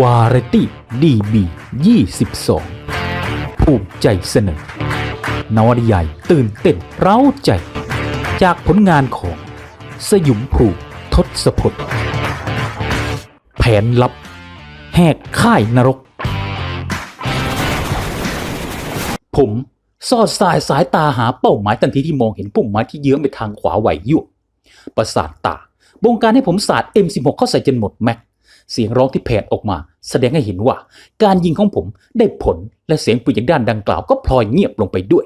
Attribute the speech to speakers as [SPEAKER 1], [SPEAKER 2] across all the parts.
[SPEAKER 1] วาไรตี้ดีบี22 ภูมิใจเสนอนวนิยายตื่นเต้นเร้าใจ จากผลงานของสยุมภูทศพลแผนลับ แหกค่ายนรก ผมสอดสายสายตาหาเป้าหมายทันทีที่มองเห็นปุ่มไม้ที่เยื้องไปทางขวาไหวยู่ประสาทตาบงการให้ผมสาด M16 เข้าใส่จนหมดแม็ก เสียงร้องที่แผดออกมา แสดงให้เห็นว่า การยิงของผมได้ผลและเสียงปืนจากด้านดังกล่าวก็พลอยเงียบลงไปด้วย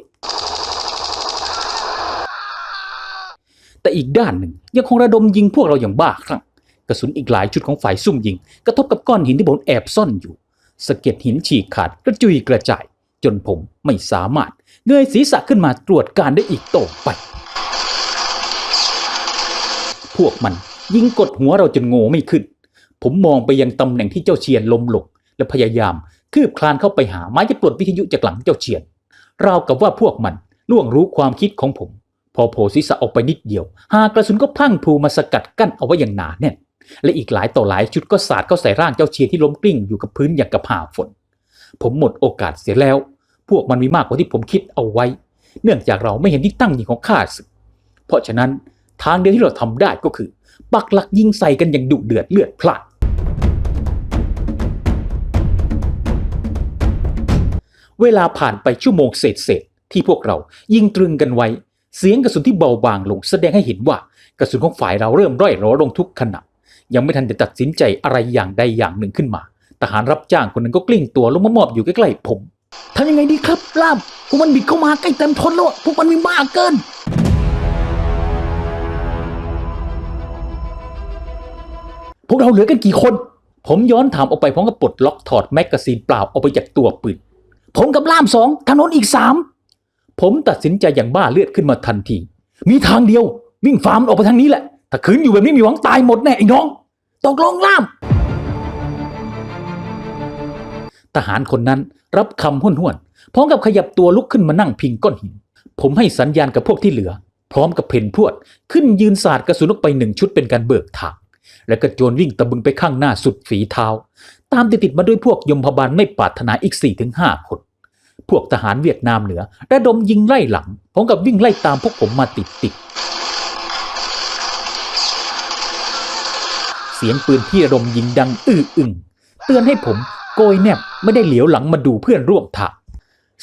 [SPEAKER 1] แต่อีกด้านหนึ่งยังคงระดมยิงพวกเราอย่างบ้าคลั่งกระสุนอีกหลายชุดของฝ่ายซุ่มยิง กระทบกับก้อนหินที่ผมแอบซ่อนอยู่สะเก็ดหินฉีกขาดกระจุยกระจาย จนผมไม่สามารถเงยศีรษะขึ้นมาตรวจการได้อีกต่อไป พวกมันยิงกดหัวเราจนโง่ไม่ขึ้น ผมมองไปยังตำแหน่งที่เจ้าเชียนล้มลงและพยายาม คืบคลานเข้าไปหาไม้จะปลดวิทยุจากหลังเจ้าเชียนราวกับว่าพวกมันล่วงรู้ความคิดของผม พอโผล่ศีรษะออกไปนิดเดียว หากระสุนก็พั่งพลูมาสกัดกั้นเอาไว้อย่างหนาแน่นและอีกหลายต่อหลายชุดก็สาดเข้าใส่ร่างเจ้าเชียนที่ล้มกลิ้งอยู่กับพื้นอย่างกับผ่าฝน ผมหมดโอกาสเสียแล้ว พวกมันมีมากกว่าที่ผมคิดเอาไว้ เนื่องจากเราไม่เห็นที่ตั้งยิงของข้าศึก เพราะฉะนั้นทางเดียวที่เราทำได้ก็คือ ปักหลักยิงใส่กันอย่างดุเดือดเลือดพล่าน เวลาผ่านไปชั่วโมงเศษเศษๆที่พวกเรายิงตรึงกันไว้ เสียงกระสุนที่เบาบางลงแสดงให้เห็นว่ากระสุนของฝ่ายเราเริ่มร่อยหรอลงทุกขณะยังไม่ทันจะตัดสินใจอะไรอย่างใดอย่างหนึ่งขึ้นมา ทหารรับจ้างคนหนึ่งก็กลิ้งตัวลงมามอบอยู่ใกล้ๆผม
[SPEAKER 2] ทำยังไงดีครับล่ามพวกมันบิดเข้ามาใกล้เต็มทนแล้วพวกมันมีมากเกิน
[SPEAKER 1] พวกเราเหลือกันกี่คน ผมย้อนถามออกไปพร้อมกับปลดล็อกถอดแมกกาซีนเปล่าออกไปจากตัวปืน
[SPEAKER 2] ผมกับล่ามสองทางโน้นอีกสาม
[SPEAKER 1] ผมตัดสินใจอย่างบ้าเลือดขึ้นมาทันที มีทางเดียววิ่งฟาร์มออกไปทางนี้แหละ ถ้าขืนอยู่แบบนี้มีหวังตายหมดแน่ไอ้น้อง
[SPEAKER 2] ตกลงล่าม
[SPEAKER 1] ทหารคนนั้นรับคำห้วนห้วนพร้อมกับขยับตัวลุกขึ้นมานั่งพิงก้อนหิน ผมให้สัญญาณกับพวกที่เหลือ พร้อมกับเพนพวด ขึ้นยืนสาดกระสุนออกไปหนึ่งชุดเป็นการเบิกทางและกระโจนวิ่งตะบึงไปข้างหน้าสุดฝีเท้า ตามติดติดมาด้วยพวกยมพบาลไม่ปรารถนาอีก4ี่ถึงห้าคน พวกทหารเวียดนามเหนือระดมยิงไล่หลังพร้อมกับวิ่งไล่ตามพวกผมมาติดติดเสียงปืนที่ระดมยิงดังอื้ออึงเตือนให้ผมโกยแนบไม่ได้เหลียวหลังมาดูเพื่อนร่วมทาง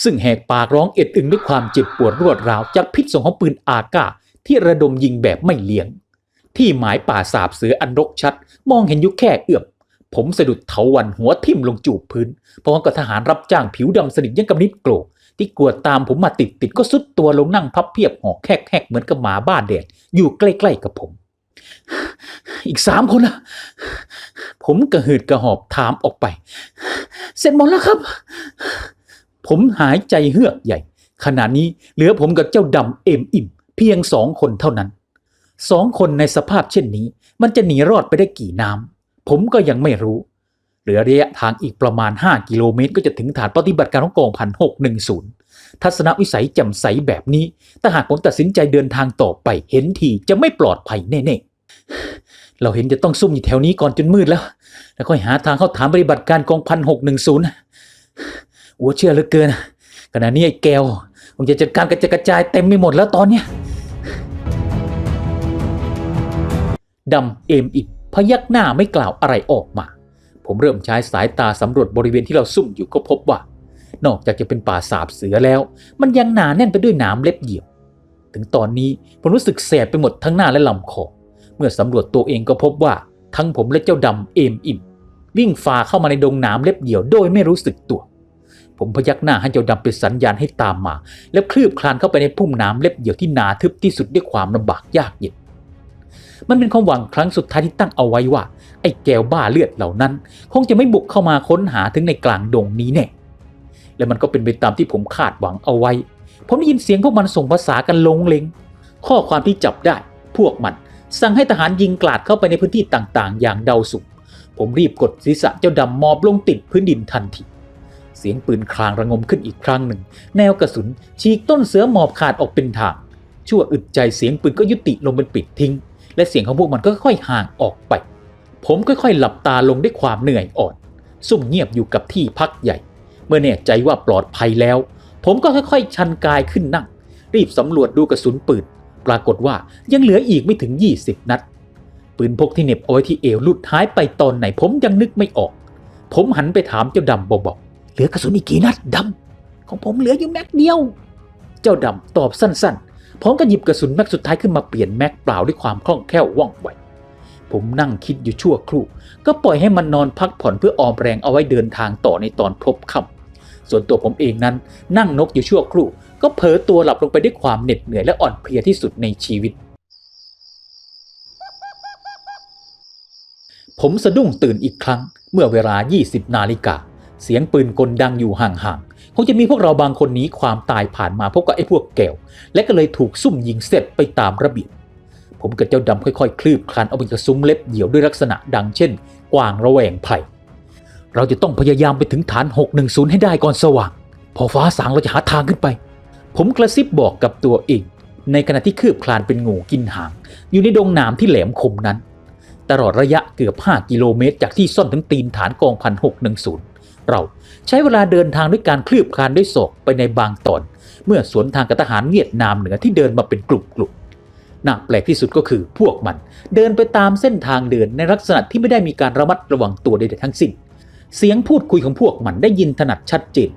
[SPEAKER 1] ซึ่งแหกปากร้องเอ็ดอึงด้วยความเจ็บปวดรวดร้าวจากพิษสงของปืนอากาที่ระดมยิงแบบไม่เลี้ยง ที่หมายป่าสาบเสืออันรกชัด มองเห็นยู่แค่เอื้อม ผมสะดุดเถาวันหัวทิ่มลงจูบพื้นพร้อมกับทหารรับจ้างผิวดำสนิทยังกับนิดโกรกที่กวดตามผมมาติดติดก็สุดตัวลงนั่งพับเพียบหอกแคกๆเหมือนกับหมาบ้าแดดอยู่ใกล้ๆกับผม อีกสามคนละผมกระหืดกระหอบถามออกไป เสร็จหมดแล้วครับ ผมหายใจเฮือกใหญ่ ขณะนี้เหลือผมกับเจ้าดำเอ็มอิ่ม เพียงสองคนเท่านั้นสองคนในสภาพเช่นนี้ มันจะหนีรอดไปได้กี่น้ำ ผมก็ยังไม่รู้ เหลือระยะทางอีกประมาณ 5 กิโลเมตร ก็จะถึงฐานปฏิบัติการของกองพันหกหนึ่งศูนย์ทัศนวิสัยแจ่มใสแบบนี้ ถ้าหากผมตัดสินใจเดินทางต่อไป เห็นทีจะไม่ปลอดภัยแน่ๆ เราเห็นจะต้องซุ่มอยู่แถวนี้ก่อนจนมืดแล้ว แล้วค่อยหาทางเข้าฐานปฏิบัติการกองพันหกหนึ่งศูนย์อัวเชื่อเหลือเกิน ขณะนี้ไอ้แก้วผมจะจัดการกระจายจายเต็มไปหมดแล้วตอนเนี้ยดำเอมอิบ พยักหน้าไม่กล่าวอะไรออกมา ผมเริ่มใช้สายตาสำรวจบริเวณที่เราซุ่มอยู่ก็พบว่า นอกจากจะเป็นป่าสาบเสือแล้ว มันยังหนาแน่นไปด้วยหนามเล็บเหยี่ยว ถึงตอนนี้ผมรู้สึกแสบไปหมดทั้งหน้าและลำคอ เมื่อสำรวจตัวเองก็พบว่า ทั้งผมและเจ้าดำเอมอิ่มวิ่งฝ่าเข้ามาในดงหนามเล็บเหยี่ยวโดยไม่รู้สึกตัว ผมพยักหน้าให้เจ้าดำเป็นสัญญาณให้ตามมา แล้วคลืบคลานเข้าไปในพุ่มหนามเล็บเหยี่ยวที่หนาทึบที่สุดด้วยความลำบากยากเย็น มันเป็นความหวังครั้งสุดท้ายที่ตั้งเอาไว้ว่า ไอ้แก้วบ้าเลือดเหล่านั้น คงจะไม่บุกเข้ามาค้นหาถึงในกลางดงนี้แน่และมันก็เป็นไปตามที่ผมคาดหวังเอาไว้ ผมได้ยินเสียงพวกมันส่งภาษากันลงเลงข้อความที่จับได้ พวกมัน สั่งให้ทหารยิงกลาดเข้าไปในพื้นที่ต่างๆ อย่างเดาสุกผมรีบกดศีรษะเจ้าดำมอบลงติดพื้นดินทันทีเสียงปืนคลางระงมขึ้นอีกครั้งหนึ่ง แนวกระสุนฉีกต้นเสือหมอบขาดออกเป็นทาง ชั่วอึดใจเสียงปืนก็ยุติลงเป็นปิดทิ้ง และเสียงของพวกมันก็ค่อยๆห่างออกไป ผมค่อยๆ หลับตาลงด้วยความเหนื่อยอ่อน ซุ่มเงียบอยู่กับที่พักใหญ่ เมื่อแน่ใจว่าปลอดภัยแล้ว ผมก็ค่อยๆ ชันกายขึ้นนั่ง รีบสำรวจดูกระสุนปืน ปรากฏว่ายังเหลืออีกไม่ถึง 20 นัด ปืนพกที่เหน็บเอาไว้ที่เอวลุดหายไปตอนไหนผมยังนึกไม่ออก ผมหันไปถามเจ้าดำเบาๆ
[SPEAKER 2] เหลือกระสุนอีกกี่นัดดำของผมเหลืออยู่แม็กเดียว
[SPEAKER 1] เจ้าดำตอบสั้นๆ พร้อมกับหยิบกระสุนแม็กสุดท้ายขึ้นมาเปลี่ยนแม็กเปล่าด้วยความคล่องแคล่วว่องไวผมนั่งคิดอยู่ชั่วครู่ ก็ปล่อยให้มันนอนพักผ่อนเพื่อออมแรงเอาไว้เดินทางต่อในตอนพบค่ำส่วนตัวผมเองนั้นนั่งนกอยู่ชั่วครู่ ก็เผลอตัวหลับลงไปด้วยความเหน็ดเหนื่อยและอ่อนเพลียที่สุดในชีวิต ผมสะดุ้งตื่นอีกครั้งเมื่อเวลา 20 นาฬิกา เสียงปืนกลดังอยู่ห่างๆคงจะมีพวกเราบางคนนี้ความตายผ่านมาพบกับไอ้พวกแก้ว และก็เลยถูกซุ่มยิงเสร็จไปตามระเบียบ ผมกับเจ้าดำค่อยๆ คลืบคลานเอาไปกระซุ้มเล็บเหี่ยวด้วยลักษณะดังเช่น กวางระแวงไผ่เราจะต้องพยายามไปถึงฐาน 610 ให้ได้ก่อนสว่าง พอฟ้าสางเราจะหาทางขึ้นไป ผมกระซิบบอกกับตัวเอง ในขณะที่คืบคลานเป็นงูกินหาง อยู่ในดงหนามที่แหลมคมนั้น ตลอดระยะเกือบ 5 กิโลเมตร จากที่ซ่อนถึงตีนฐานกองพันหกหนึ่งศูนย์ เรา ใช้เวลาเดินทางด้วยการคลืบคลานด้วยศอกไปในบางตอน เมื่อสวนทางกับทหารเวียดนามเหนือที่เดินมาเป็นกลุ่มๆน่าแปลกที่สุดก็คือพวกมัน เดินไปตามเส้นทางเดินในลักษณะที่ไม่ได้มีการระมัดระวังตัวใดๆทั้งสิ้น เสียงพูดคุยของพวกมันได้ยินถนัดชัดเจน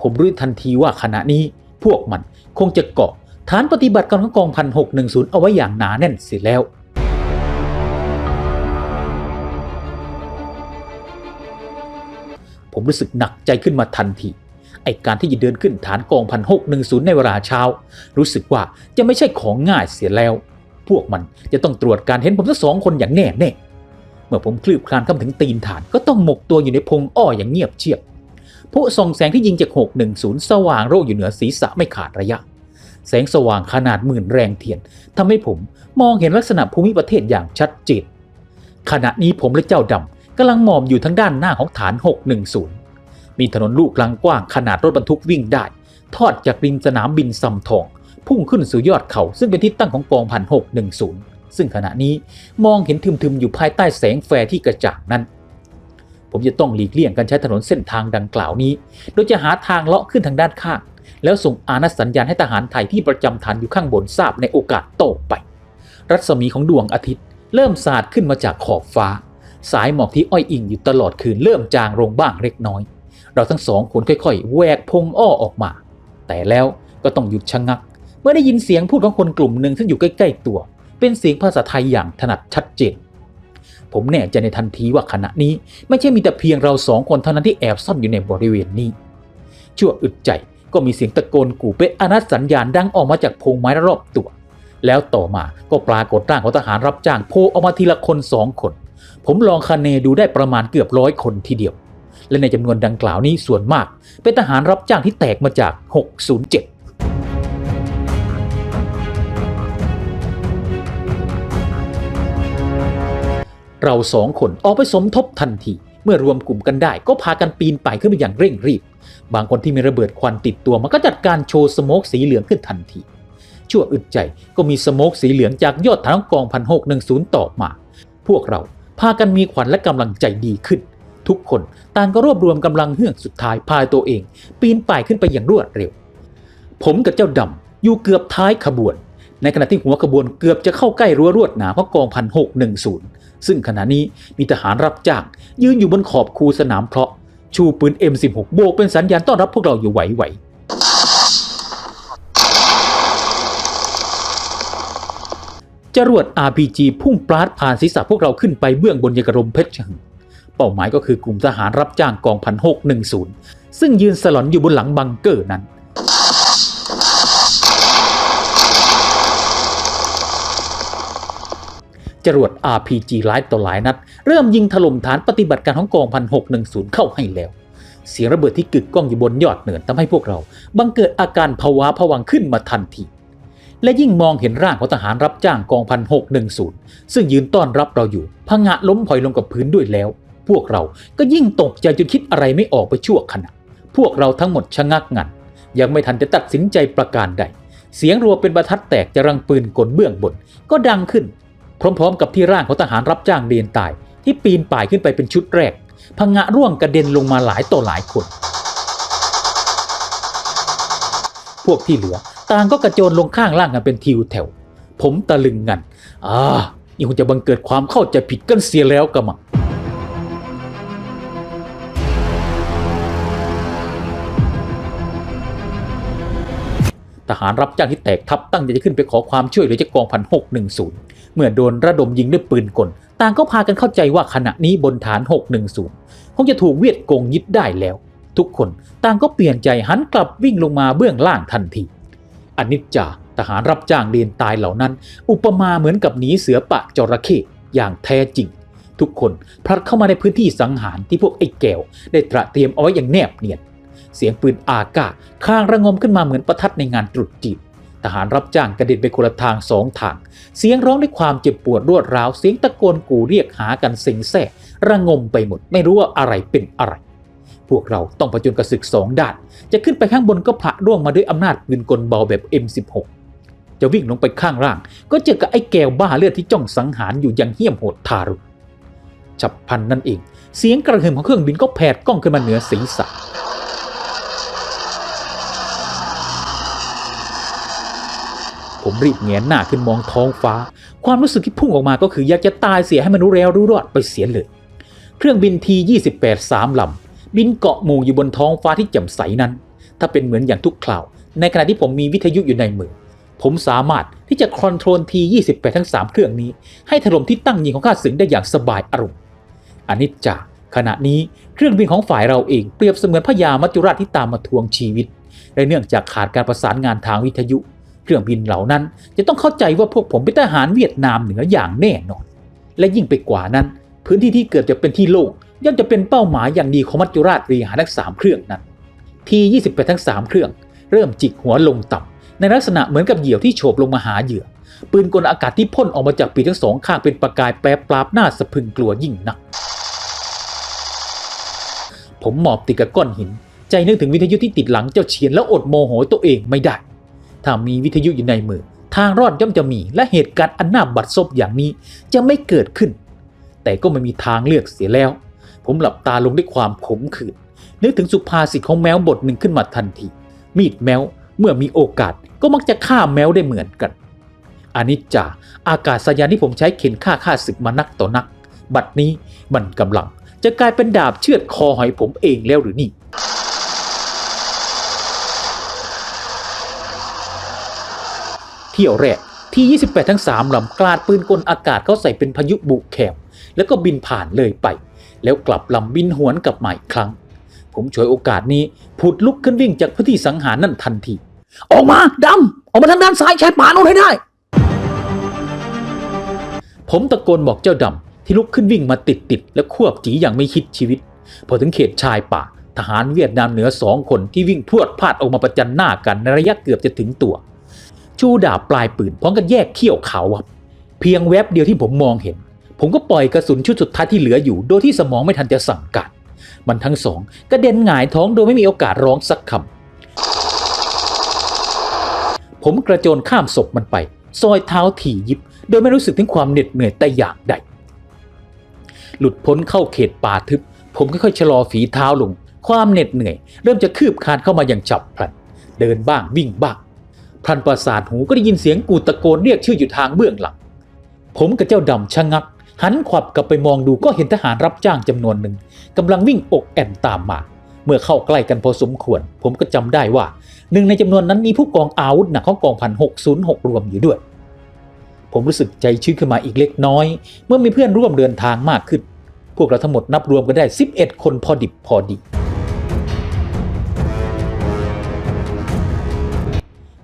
[SPEAKER 1] ผมรู้ทันทีว่าขณะนี้พวกมันคงจะเกาะฐานปฏิบัติการของกองพันหกหนึ่งศูนย์เอาไว้อย่างหนาแน่นเสียแล้ว ผมรู้สึกหนักใจขึ้นมาทันทีไอการที่จะเดินขึ้นฐานกองพันหกหนึ่งศูนย์ในเวลาเช้า รู้สึกว่าจะไม่ใช่ของง่ายเสียแล้ว พวกมันจะต้องตรวจการเห็นผมทั้งสองคนอย่างแน่แน่เมื่อผมคลืบคลานเข้ามาถึงตีนฐานก็ต้องหมกตัวอยู่ในพงอ้ออย่างเงียบเชียบผู้ส่องแสงที่ยิงจาก610สว่างโรคอยู่เหนือศีรษะไม่ขาดระยะ แสงสว่างขนาดหมื่นแรงเทียนทำให้ผมมองเห็นลักษณะภูมิประเทศอย่างชัดเจนขณะนี้ผมและเจ้าดำ กำลังหมอบอยู่ทางด้านหน้าของฐาน 610 มีถนนลูกลังกว้างขนาดรถบรรทุกวิ่งได้ ทอดจากริมสนามบินซำทอง พุ่งขึ้นสู่ยอดเขาซึ่งเป็นที่ตั้งของกองพัน610 ซึ่งขณะนี้มองเห็นทึมๆอยู่ภายใต้แสงแฟร์ที่กระจ่างนั้น ผมจะต้องหลีกเลี่ยงการใช้ถนนเส้นทางดังกล่าวนี้ โดยจะหาทางเลาะขึ้นทางด้านข้าง แล้วส่งอานัสัญญาณให้ทหารไทยที่ประจำฐานอยู่ข้างบนทราบในโอกาสโต้ไป รัศมีของดวงอาทิตย์ เริ่มสาดขึ้นมาจากขอบฟ้า สายหมอกที่อ้อยอิงอยู่ตลอดคืนเริ่มจางลงบ้างเล็กน้อย เราทั้งสองคนค่อยๆ แวกพงอ้อออกมา แต่แล้วก็ต้องหยุดชะงัก เมื่อได้ยินเสียงพูดของคนกลุ่มหนึ่งซึ่งอยู่ใกล้ๆตัว เป็นเสียงภาษาไทยอย่างถนัดชัดเจน ผมแน่ใจในทันทีว่าขณะนี้ไม่ใช่มีแต่เพียงเราสองคนเท่านั้นที่แอบซ่อนอยู่ในบริเวณนี้ ชั่วอึดใจก็มีเสียงตะโกนกู่เป็นอนัตสัญญาณดังออกมาจากพงไม้รอบตัว แล้วต่อมาก็ปรากฏร่างของทหารรับจ้างโผล่ออกมาทีละคนสองคน ผมลองคาเนดูได้ประมาณเกือบร้อยคนทีเดียว และในจำนวนดังกล่าวนี้ส่วนมาก เป็นทหารรับจ้างที่แตกมาจาก 607เราสองคนออกไปสมทบทันที เมื่อรวมกลุ่มกันได้ก็พากันปีนป่ายขึ้นไปอย่างเร่งรีบ บางคนที่มีระเบิดควันติดตัวมันก็จัดการโชว์สโมกสีเหลืองขึ้นทันที ชั่วอึดใจก็มีสโมกสีเหลืองจากยอดฐานกองพันหกหนึ่งศูนย์ต่อมา พวกเรา พากันมีขวัญและกำลังใจดีขึ้น ทุกคนต่างก็รวบรวมกำลังเฮือกสุดท้ายพายตัวเอง ปีนป่ายขึ้นไปอย่างรวดเร็ว ผมกับเจ้าดำอยู่เกือบท้ายขบวน ในขณะที่หัวขบวนเกือบจะเข้าใกล้รั้วรวดหนามของกองพันหกหนึ่งศูนย์ซึ่งขณะนี้มีทหารรับจ้างยืนอยู่บนขอบคูสนามเพลาะชูปืน M16 โบกเป็นสัญญาณต้อนรับพวกเราอยู่ไหวๆ จรวด RPG พุ่งปราดผ่านศีรษะพวกเราขึ้นไปเบื้องบนยกรมเพชรชหึงเป้าหมายก็คือกลุ่มทหารรับจ้างกองพันหกหนึ่งศูนย์ซึ่งยืนสลอนอยู่บนหลังบังเกอร์นั้น จรวด RPG หลายต่อหลายนัด เริ่มยิงถล่มฐานปฏิบัติการของกองพันหกหนึ่งศูนย์เข้าให้แล้ว เสียงระเบิดที่กึกก้องอยู่บนยอดเนินทำให้พวกเรา บังเกิดอาการภาวะผวังขึ้นมาทันที และยิ่งมองเห็นร่างของทหารรับจ้างกองพันหกหนึ่งศูนย์ซึ่งยืนต้อนรับเราอยู่พงะล้มพลอยลงกับพื้นด้วยแล้ว พวกเราก็ยิ่งตกใจจนคิดอะไรไม่ออกไปชั่วขณะ พวกเราทั้งหมดชะงักงัน ยังไม่ทันจะตัดสินใจประการใด เสียงรัวเป็นประทัดแตกจะรังปืนกลเบื้องบนก็ดังขึ้น พร้อมๆ กับที่ร่างของทหารรับจ้างเดียนตาย ที่ปีนป่ายขึ้นไปเป็นชุดแรกพังงะร่วงกระเด็นลงมาหลายต่อหลายคน พวกที่เหลือ ต่างก็กระโจนลงข้างล่างกันเป็นทิวแถว ผมตะลึงงันอ่านี่คงจะบังเกิดความเข้าใจผิดกันเสียแล้วกะมังทหารรับจ้างที่แตกทัพตั้งใจจะขึ้นไปขอความช่วยเหลือจากกองพันหกหนึ่งศูนย์เมื่อโดนระดมยิงด้วยปืนกล ต่างก็พากันเข้าใจว่าขณะนี้บนฐาน 610 คงจะถูกเวียดกงยึดได้แล้ว ทุกคนต่างก็เปลี่ยนใจหันกลับวิ่งลงมาเบื้องล่างทันที อนิจจาทหารรับจ้างเรียนตายเหล่านั้น อุปมาเหมือนกับหนีเสือปะจระเข้อย่างแท้จริง ทุกคนพลัดเข้ามาในพื้นที่สังหารที่พวกไอ้แก้วได้ตระเตรียมเอาไว้อย่างแนบเนียน เสียงปืนอากาศคางระงมขึ้นมาเหมือนประทัดในงานตรุษจีนทหารรับจ้างกระเด็นไปคนละทางสองทาง เสียงร้องด้วยความเจ็บปวดรวดร้าว เสียงตะโกนกูเรียกหากันเซ็งแซ่ระงมไปหมด ไม่รู้ว่าอะไรเป็นอะไร พวกเราต้องผจญกับศึกสองด้าน จะขึ้นไปข้างบนก็ผละร่วงมาด้วยอำนาจปืนกลเบาแบบ M16 จะวิ่งลงไปข้างล่าง ก็เจอกับไอ้แก้วบ้าเลือดที่จ้องสังหารอยู่อย่างเหี้ยมโหดทารุณฉับพลันนั่นเอง เสียงกระหึ่มของเครื่องบินก็แผดกล้องขึ้นมาเหนือศีรษะผมรีบแงนหน้าขึ้นมองท้องฟ้า ความรู้สึกที่พุ่งออกมาก็คืออยากจะตายเสียให้มันรู้แล้วรู้รอดไปเสียเลย เครื่องบินที 28สามลำ บินเกาะหมู่อยู่บนท้องฟ้าที่แจ่มใสนั้น ถ้าเป็นเหมือนอย่างทุกคราว ในขณะที่ผมมีวิทยุอยู่ในมือ ผมสามารถที่จะคอนโทรลที28ทั้ง 3 เครื่องนี้ ให้ถล่มที่ตั้งยิงของข้าศึกได้อย่างสบายอารมณ์อนิจจาขณะนี้เครื่องบินของฝ่ายเราเองเปรียบเสมือนพญามัจจุราชที่ตามมาทวงชีวิตและเนื่องจากขาดการประสานงานทางวิทยุ เครื่องบินเหล่านั้นจะต้องเข้าใจว่าพวกผมเป็นทหารเวียดนามเหนืออย่างแน่นอน และยิ่งไปกว่านั้น พื้นที่ที่เกือบจะเป็นที่โล่งย่อมจะเป็นเป้าหมายอย่างดีของมัจจุราชรีหารทั้งสามเครื่องนั้น ที 28 ทั้ง 3 เครื่อง เริ่มจิกหัวลงต่ำในลักษณะเหมือนกับเหยี่ยวที่โฉบลงมาหาเหยื่อ ปืนกลอากาศที่พ่นออกมาจากปีกทั้งสองข้างเป็นประกายแปรปราบหน้าสะพึงกลัวยิ่งนัก ผมหมอบติดกับก้อนหิน ใจนึกถึงวิทยุที่ติดหลังเจ้าเฉียนแล้วอดโมโหตัวเองไม่ได้ ถ้ามีวิทยุอยู่ในมือ ทางรอดย่อมจะมีและเหตุการณ์อันน่าบัดซบอย่างนี้จะไม่เกิดขึ้น แต่ก็ไม่มีทางเลือกเสียแล้ว ผมหลับตาลงด้วยความขมขื่นนึกถึงสุภาษิตของแมวบทหนึ่งขึ้นมาทันที มีดแมวเมื่อมีโอกาสก็มักจะฆ่าแมวได้เหมือนกันอนิจจาอากาศยานที่ผมใช้เข็นฆ่าฆ่าศึกมานักต่อนัก บัดนี้มันกำลัง จะกลายเป็นดาบเชือดคอหอยผมเองแล้วหรือนี่ เที่ยวแรก ที่ 28 ทั้ง 3ลำกลาดปืนกลอากาศเข้าใส่เป็นพายุบุกแคบแล้วก็บินผ่านเลยไป แล้วกลับลำบินหวนกลับมาอีกครั้ง ผมฉวยโอกาสนี้ผุดลุกขึ้นวิ่งจากพื้นที่สังหารนั่นทันที
[SPEAKER 2] ออกมาดำออกมาทางด้านซ้ายชายป่าโน่นให้ได้
[SPEAKER 1] ผมตะโกนบอกเจ้าดำที่ลุกขึ้นวิ่งมาติดติดและควบจีอย่างไม่คิดชีวิต พอถึงเขตชายป่าทหารเวียดนามเหนือสองคนที่วิ่งพรวดพลาดออกมาประจันหน้ากันในระยะเกือบจะถึงตัว ชูดาบปลายปืนพร้อมกันแยกเขี้ยวขาววับเพียงแวบเดียวที่ผมมองเห็น ผมก็ปล่อยกระสุนชุดสุดท้ายที่เหลืออยู่ โดยที่สมองไม่ทันจะสั่งการมันทั้งสองกระเด็นหงายท้องโดยไม่มีโอกาสร้องสักคำผมกระโจนข้ามศพมันไป ซอยเท้าถี่ยิบ โดยไม่รู้สึกถึงความเหน็ดเหนื่อยแต่อย่างใด หลุดพ้นเข้าเขตป่าทึบ ผมค่อยๆชะลอฝีเท้าลง ความเหน็ดเหนื่อย เริ่มจะคืบคลานเข้ามาอย่างฉับพลัน เดินบ้างวิ่งบ้าง พลันประสาทหูก็ได้ยินเสียงกูตะโกนเรียกชื่ออยู่ทางเบื้องหลัง ผมกับเจ้าดำชะงัก หันขวับกลับไปมองดูก็เห็นทหารรับจ้างจำนวนหนึ่งกำลังวิ่งอกแอนตามมา เมื่อเข้าใกล้กันพอสมควร ผมก็จำได้ว่า หนึ่งในจำนวนนั้นมีผู้กองอาวุธหนักของกองพันหกศูนย์หกรวมอยู่ด้วย ผมรู้สึกใจชื้นขึ้นมาอีกเล็กน้อย เมื่อมีเพื่อนร่วมเดินทางมากขึ้น พวกเราทั้งหมดนับรวมกันได้ 11 คนพอดิบพอดี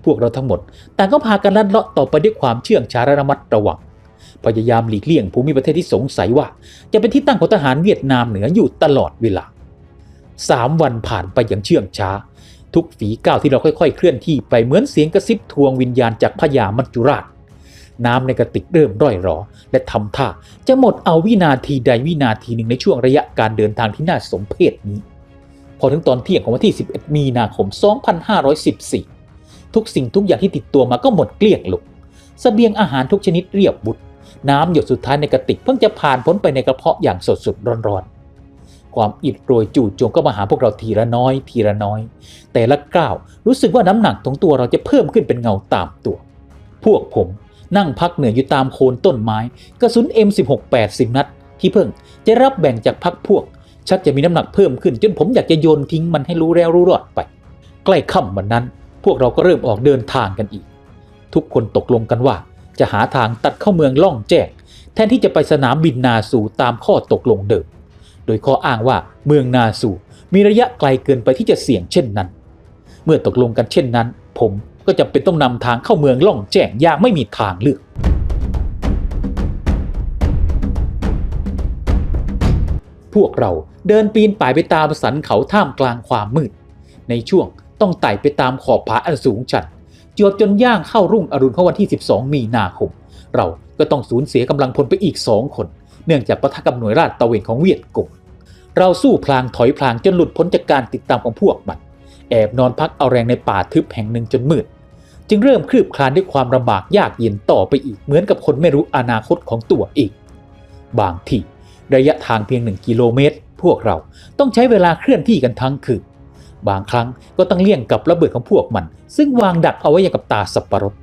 [SPEAKER 1] พวกเราทั้งหมด แต่ก็พากันลัดเลาะต่อไปด้วยความเชื่องช้าและระมัดระวัง พยายามหลีกเลี่ยงภูมิประเทศที่สงสัยว่า จะเป็นที่ตั้งของทหารเวียดนามเหนืออยู่ตลอดเวลาสามวันผ่านไปอย่างเชื่องช้า ทุกฝีก้าวที่เราค่อยๆ เคลื่อนที่ไปเหมือนเสียงกระซิบทวงวิญญาณจากพญามัจจุราช น้ำในกระติกเริ่มร่อยรอ และทำท่าจะหมดเอาวินาทีใดวินาทีหนึ่งในช่วงระยะการเดินทางที่น่าสมเพชนี้ พอถึงตอนเที่ยงของวันที่ 11 มีนาคม 2514 ทุกสิ่งทุกอย่างที่ติดตัวมาก็หมดเกลี้ยงลงเสบียงอาหารทุกชนิดเรียบบุดน้ำหยดสุดท้ายในกระติกเพิ่งจะผ่านพ้นไปในกระเพาะอย่างสดๆร้อนๆ ความอิดโรยจู่โจมก็มาหาพวกเราทีละน้อย ทีละน้อย แต่ละก้าวรู้สึกว่าน้ำหนักของตัวเราจะเพิ่มขึ้นเป็นเงาตามตัว พวกผมนั่งพักเหนื่อยอยู่ตามโคนต้นไม้กระสุน M16 80 นัด ที่เพิ่งจะรับแบ่งจากพักพวก ชักจะมีน้ำหนักเพิ่มขึ้น จนผมอยากจะโยนทิ้งมันให้รู้แล้วรู้รอดไป ใกล้ค่ำวันนั้น พวกเราก็เริ่มออกเดินทางกันอีก ทุกคนตกลงกันว่า จะหาทางตัดเข้าเมืองล่องแจ้งแทนที่จะไปสนามบินนาสูตามข้อตกลงเดิม โดยข้ออ้างว่าเมืองนาสูมีระยะไกลเกินไปที่จะเสี่ยงเช่นนั้น เมื่อตกลงกันเช่นนั้น ผมก็จะเป็นต้องนำทางเข้าเมืองล่องแจ้งอย่างไม่มีทางเลือก พวกเราเดินปีนป่ายไปตามสันเขาท่ามกลางความมืด ในช่วง ต้องไต่ไปตามขอบผาอันสูงชันจวบจนย่างเข้ารุ่งอรุณของวันที่ 12 มีนาคม เราก็ต้องสูญเสียกำลังพลไปอีกสองคน เนื่องจากปะทะกับหน่วยราดตะเวนของเวียดกงเราสู้พลางถอยพลางจนหลุดพ้นจากการติดตามของพวกมัน แอบนอนพักเอาแรงในป่าทึบแห่งหนึ่งจนมืด จึงเริ่มคลืบคลานด้วยความลำบากยากเย็นต่อไปอีกเหมือนกับคนไม่รู้อนาคตของตัวเองบางทีระยะทางเพียงหนึ่งกิโลเมตร พวกเราต้องใช้เวลาเคลื่อนที่กันทั้งคืน บางครั้งก็ต้องเลี่ยงกับระเบิดของพวกมัน ซึ่งวางดักเอาไว้อย่างกับตาสับปะรด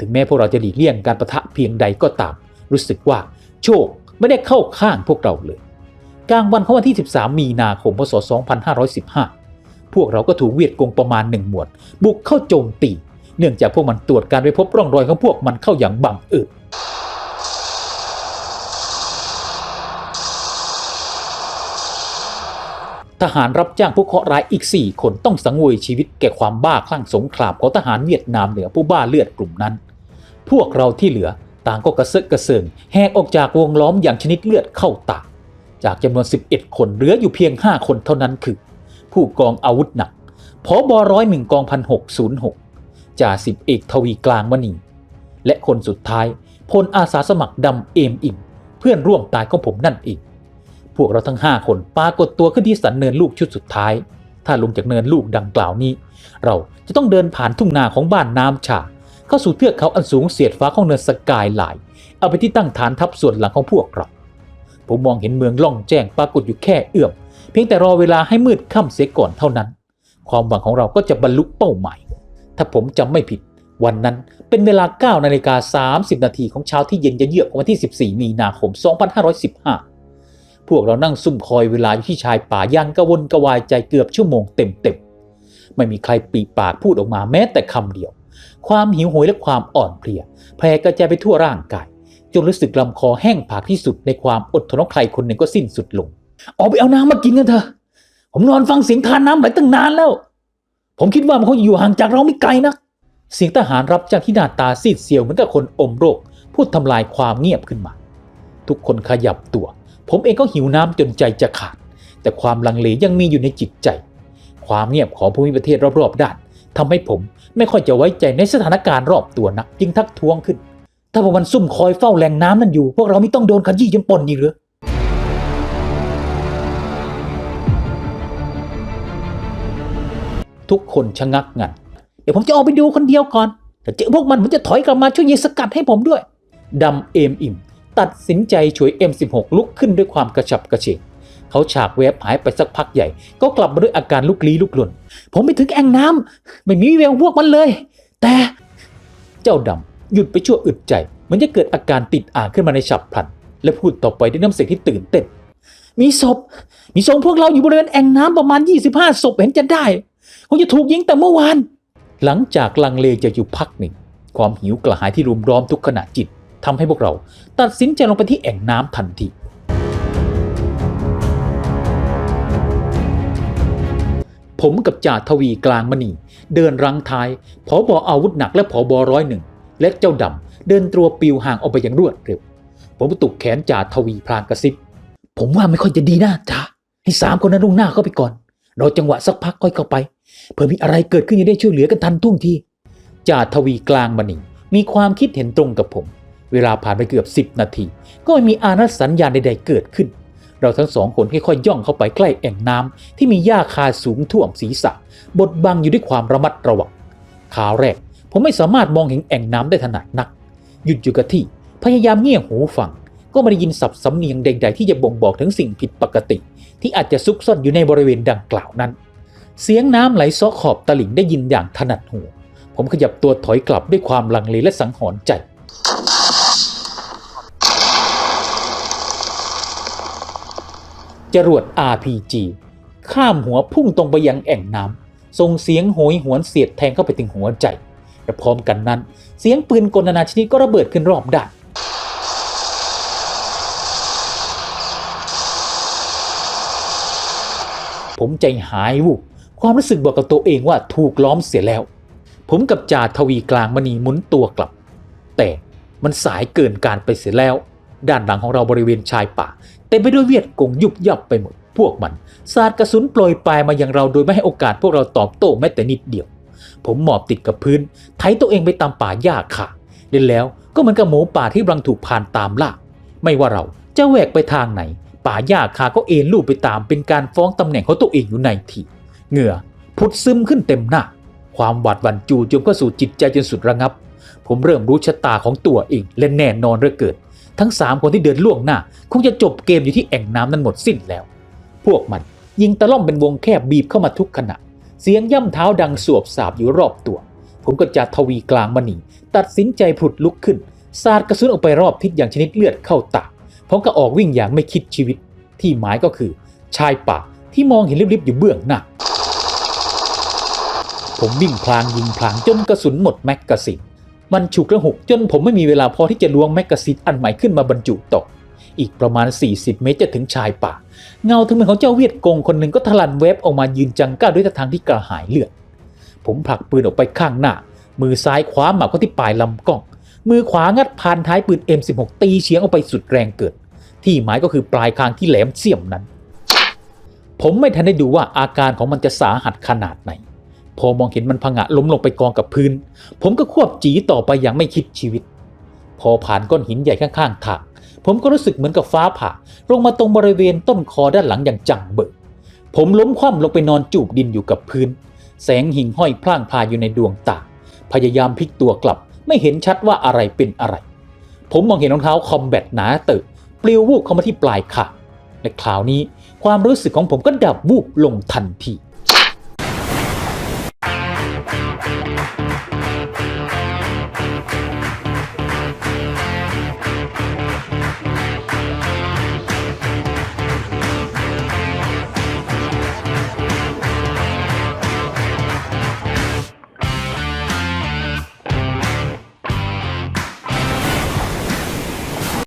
[SPEAKER 1] ถึงแม้พวกเราจะหลีกเลี่ยงการประทะเพียงใดก็ตาม รู้สึกว่าโชคไม่ได้เข้าข้างพวกเราเลย กลางวันของวันที่ 13 มีนาคม พศ 2515 พวกเราก็ถูกเวียดกงประมาณหนึ่งหมวด บุกเข้าโจมตี เนื่องจากพวกมันตรวจการไปพบร่องรอยของพวกมันเข้าอย่างบังเอิญ ทหารรับจ้างผู้เคราะห์ร้ายอีก 4 คนต้องสังเวยชีวิตแก่ความบ้าคลั่งสงครามของทหารเวียดนามเหนือผู้บ้าเลือดกลุ่มนั้น พวกเราที่เหลือต่างก็กระเซาะกระเซิงแหกออกจากวงล้อมอย่างชนิดเลือดเข้าตาจากจำนวน 11 คนเหลืออยู่เพียง 5 คนเท่านั้นคือ ผู้กองอาวุธหนักผอบอร้อยหนึ่งกองพันหกศูนย์หกจ่าสิบเอกทวีกลางมณีและคนสุดท้ายพลอาสาสมัครดำเอมอิ่มเพื่อนร่วมตายของผมนั่นเอง พวกเราทั้ง 5 คนปรากฏตัวขึ้นที่สันเนินลูกชุดสุดท้าย ถ้าลงจากเนินลูกดังกล่าวนี้ เราจะต้องเดินผ่านทุ่งนาของบ้านน้ำฉาเข้าสู่เทือกเขาอันสูงเสียดฟ้าของเนินสกายไลน์เอาไปที่ตั้งฐานทัพส่วนหลังของพวกเรา ผมมองเห็นเมืองล่องแจ้งปรากฏอยู่แค่เอื้อมเพียงแต่รอเวลาให้มืดค่ำเสียก่อนเท่านั้น ความหวังของเราก็จะบรรลุเป้าหมาย ถ้าผมจำไม่ผิด วันนั้นเป็นเวลา9นาฬิกา30นาทีของเช้าที่เย็นเยือกของวันที่ 14 มีนาคม 2515 วกเรานั่งซุ่มคอยเวลาอยู่ที่ชายป่ายังกระวนกระวายใจเกือบชั่วโมงเต็มๆไม่มีใครปีปากพูดออกมาแม้แต่คำเดียว ความหิวโหยและความอ่อนเพลียแผ่กระจายไปทั่วร่างกายจนรู้สึกลำคอแห้งผากที่สุดในความอดทนของใครคนหนึ่งก็สิ้นสุดลง ออกไปเอาน้ำมากินกันเถอะ ผมนอนฟังเสียงทานน้ำไหลตั้งนานแล้ว ผมคิดว่ามันคงอยู่ห่างจากเราไม่ไกลนะเสียงทหารรับจ้างที่หน้าตาซีดเซียวเหมือนกับคนอมโรค พูดทำลายความเงียบขึ้นมา ทุกคนขยับตัว ผมเองก็หิวน้ำจนใจจะขาด แต่ความลังเลยังมีอยู่ในจิตใจ ความเงียบของภูมิประเทศรอบๆด้านทำให้ผมไม่ค่อยจะไว้ใจในสถานการณ์รอบตัวนักจึงทักท้วงขึ้น ถ้าพวกมันซุ่มคอยเฝ้าแหล่งน้ำนั่นอยู่ พวกเราไม่ต้องโดนขยี้จนปนอีกหรือทุกคนชะงักงันเดี๋ยวผมจะออกไปดูคนเดียวก่อนแต่เจอพวกมันผมจะถอยกลับมาช่วยยิงสกัดให้ผมด้วยดำเอมอิ่ม ตัดสินใจช่วย M16 ลุกขึ้นด้วยความกระฉับกระเฉงเขาฉากแวบหายไปสักพักใหญ่ ก็กลับมาด้วยอาการลุกลี้ลุกลน ผมไปถึงแอ่งน้ำไม่มีแววพวกมันเลย แต่เจ้าดำหยุดไปชั่วอึดใจเหมันจะเกิดอาการติดอ่างขึ้นมาในฉับพลัน และพูดต่อไปด้วยน้ำเสียงที่ตื่นเต้นมีศพ มีศพพวกเราอยู่บริเวณแอ่งน้ำประมาณ 25ศพเห็นจะได้คงจะถูกยิงแต่เมื่อวาน หลังจากลังเลจะอยู่พักหนึ่ง ความหิวกระหายที่รุมร้อมทุกขณะจิต ทำให้พวกเรา ตัดสินใจลงไปที่แอ่งน้ำทันที ผมกับจ่าทวีกลางมณี เดินรังท้ายผอบออาวุธหนักและผอบอร้อยหนึ่ง และเจ้าดำเดินตัวปิวห่างออกไปอย่างรวดเร็ว ผมตุกแขนจ่าทวีพลางกระซิบ ผมว่าไม่ค่อยจะดีนะจ่าให้สามคนนั้นลงหน้าเข้าไปก่อนรอจังหวะสักพักค่อยเข้าไปเผื่อมีอะไรเกิดขึ้นจะได้ช่วยเหลือกันทันท่วงทีจ่าทวีกลางมณีมีความคิดเห็นตรงกับผม เวลาผ่านไปเกือบ 10 นาที ก็ไม่มีอานัสัญญาณใด ๆ เกิดขึ้น เราทั้งสองคนค่อยๆย่องเข้าไปใกล้แอ่งน้ำที่มีหญ้าคาสูงท่วมศีรษะ บดบังอยู่ด้วยความระมัดระวังขาวแรก ผมไม่สามารถมองเห็นแอ่งน้ำได้ถนัดนัก หยุดอยู่กับที่พยายามเงี่ยหูฟัง ก็ไม่ได้ยินสับสำเนียงใด ๆ ที่จะบ่งบอกถึงสิ่งผิดปกติ ที่อาจจะซุกซ่อนอยู่ในบริเวณดังกล่าวนั้น เสียงน้ำไหลซ้อขอบตลิ่งได้ยินอย่างถนัดหูผมขยับตัวถอยกลับด้วยความลังเลและสังหรณ์ใจ จรวด RPG ข้ามหัวพุ่งตรงไปยังแอ่งน้ำส่งเสียงโหยหวนเสียดแทงเข้าไปถึงหัวใจและพร้อมกันนั้น เสียงปืนกลนานาชนิดก็ระเบิดขึ้นรอบด้านผมใจหายวุบความรู้สึกบอกกับตัวเองว่าถูกล้อมเสียแล้ว ผมกับจ่าทวีกลางมณีหมุนตัวกลับ แต่มันสายเกินการไปเสียแล้ว ด้านหลังของเราบริเวณชายป่า ต็มไปด้วยเวียดกงยุบยับไปหมด พวกมันสาดกระสุนโปรยปลายมายังเราโดยไม่ให้โอกาสพวกเราตอบโต้แม้แต่นิดเดียว ผมหมอบติดกับพื้น ไถตัวเองไปตามป่าหญ้าค่ะเล่นแล้วก็เหมือนกับหมูป่าที่กำลังถูกผ่านตามล่าไม่ว่าเราจะแหวกไปทางไหน ป่าหญ้าคาก็เอ็นลูบไปตามเป็นการฟ้องตำแหน่งของตัวเองอยู่ในทีเหงื่อพุดซึมขึ้นเต็มหน้า ความหวาดหวั่นจู่โจมเข้าสู่จิตใจจนสุดระงับ ผมเริ่มรู้ชะตาของตัวเองและแน่นอนเหลือเกิน ทั้งสามคนที่เดินล่วงหน้า คงจะจบเกมอยู่ที่แอ่งน้ำนั้นหมดสิ้นแล้ว พวกมันยิงตะล่อมเป็นวงแคบบีบเข้ามาทุกขณะ เสียงย่ำเท้าดังสวบสาบอยู่รอบตัว ผมก็จะทวีกลางมณีตัดสินใจผุดลุกขึ้น สาดกระสุนออกไปรอบทิศอย่างชนิดเลือดเข้าตาพร้อมกับออกวิ่งอย่างไม่คิดชีวิต ที่หมายก็คือ ชายป่าที่มองเห็นริบๆอยู่เบื้องหน้า ผมวิ่งพลางยิงพลางจนกระสุนหมดแม็กกาซีน มัน ฉุกระหุกจนผมไม่มีเวลาพอที่จะล้วงแมกกาซีนอันใหม่ขึ้นมาบรรจุตกอีกประมาณ 40 เมตรจะถึงชายป่า เงาทั้งมือของเจ้าเวียดกงคนหนึ่งก็ทะลันเวฟออกมายืนจังก้าด้วยท่าทางที่กระหายเลือด ผมผลักปืนออกไปข้างหน้า มือซ้ายคว้าหมากเข้าที่ปลายลำกล้อง มือขวางัดพานท้ายปืน M16 ตีเฉียงออกไปสุดแรงเกิด ที่หมายก็คือปลายคางที่แหลมเสียมนั้น ผมไม่ทันได้ดูว่าอาการของมันจะสาหัสขนาดไหน อมองเห็นมันผงะล้มลงไปกองกับพื้น ผมก็ควบจีต่อไปอย่างไม่คิดชีวิต พอผ่านก้อนหินใหญ่ข้างๆทางผมก็รู้สึกเหมือนกับฟ้าผ่า ลงมาตรงบริเวณต้นคอด้านหลังอย่างจังเบิกผมล้มคว่ำลงไปนอนจูบดินอยู่กับพื้น แสงหิ่งห้อยพล่างพาอยู่ในดวงตาพยายามพลิกตัวกลับ ไม่เห็นชัดว่าอะไรเป็นอะไร ผมมองเห็นรองเท้าคอมแบทหนาเติบปลิววูบเข้ามาที่ปลายขาและคราวนี้ความรู้สึกของผมก็ดับวูบลงทันที